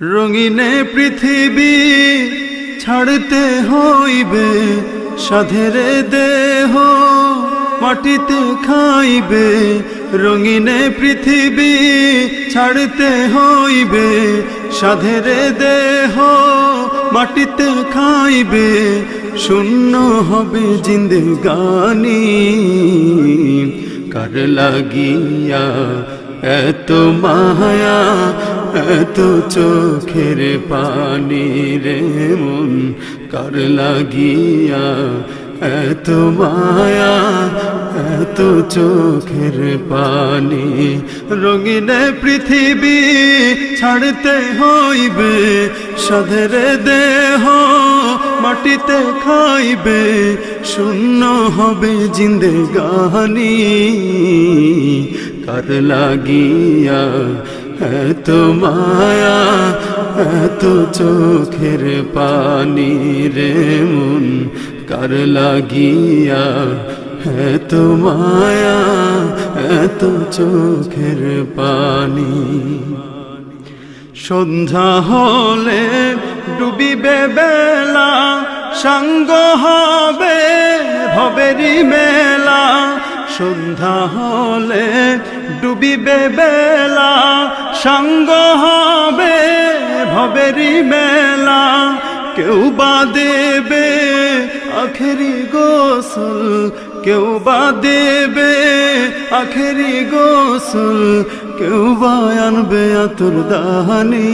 রঙিনে পৃথিবী ছাড়তে হইবে, সাধেরে দেহ মাটিতে খাইবে। রঙিনে পৃথিবী ছাড়তে হইবে, সাধেরে দেহ মাটিতে খাইবে। শূন্য হবে জিন্দেগানি কার লাগিয়া এত মায়া এত চোখের পানি রে মন, কার লাগিয়া এত মায়া, এত চোখের পানি। রঙিন পৃথিবী ছাড়তে হইবে, সাধের দেহ মাটিতে খাইবে, শূন্য হবে জিন্দেগানি কার লাগিয়া এত মায়া এত চোখের পানি রে মন, কার লাগিয়া? এত মায়া এত চোখের পানি। সন্ধ্যা হলে ডুবিবে বেলা, সাঙ্গ হবে ভবেরি মেলা। সন্ধ্যা হলে ডুবিবে বেলা, সাঙ্গ হবে ভবেরি মেলা। কেউ বা দেবে আখেরি গোসল, কেউ বা দেবে আখেরি গোসল, কেউ বা আনবে আতুর দাহানি।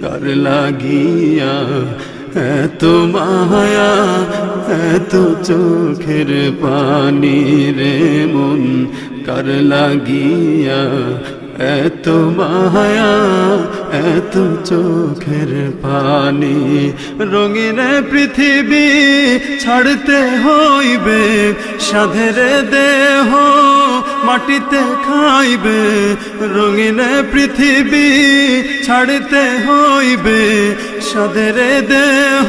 কার লাগিয়া এত মায়া, এত চোখের পানি রে মন কার লাগিয়া এত মায়া এত চোখের পানি রঙিন পৃথিবী ছাড়তে হইবে সাধের দেহ মাটিতে খাইবে। রঙিন পৃথিবী ছাড়তে হইবে, সাধের দেহ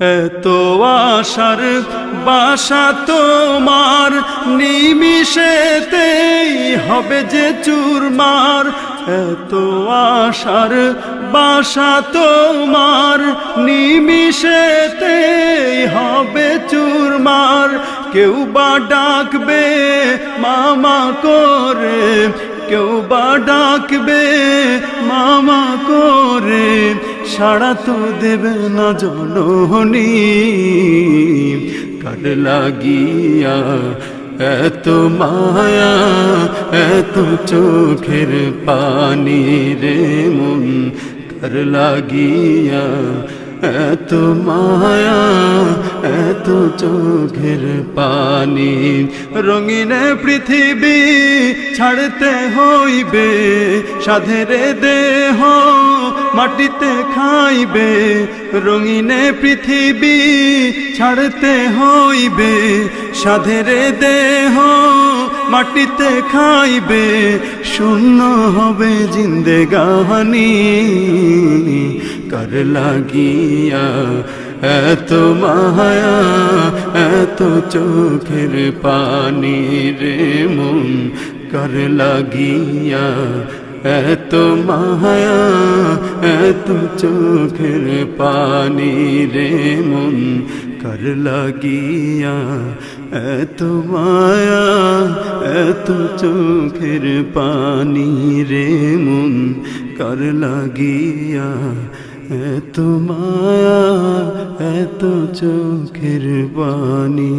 এত আশার বাসা তোমার নিমিশেতেই হবে যে চুরমার। এত আশার বাসা তোমার নিমিশেতেই হবে চুরমার। কেউ বা ডাকবে, মামা করে, কেউ বা ডাকবে, মামা সাড়া তো দেবে না জননী। কার লাগিয়া এত মায়া, এত চোখের পানি রে মন। কার লাগিয়া এত মায়া, এত চোখের পানি। রঙিন পৃথিবী ছাড়তে হইবে সাধের দেহ। মাটিতে খাইবে, রঙিন পৃথিবী ছাড়তে হইবে। সাধের দেহ মাটিতে খাইবে, শূন্য হবে জিন্দেগানি কর লাগিয়া এত মায়া, এত চোখের পানি রে মন, কর লাগিয়া এত মায়া এত চোখের পানি রে মন, কার লাগিয়া? এত মায়া এত চোখের পানি রে মন, কার লাগিয়া? এত মায়া এত চোখের পানি।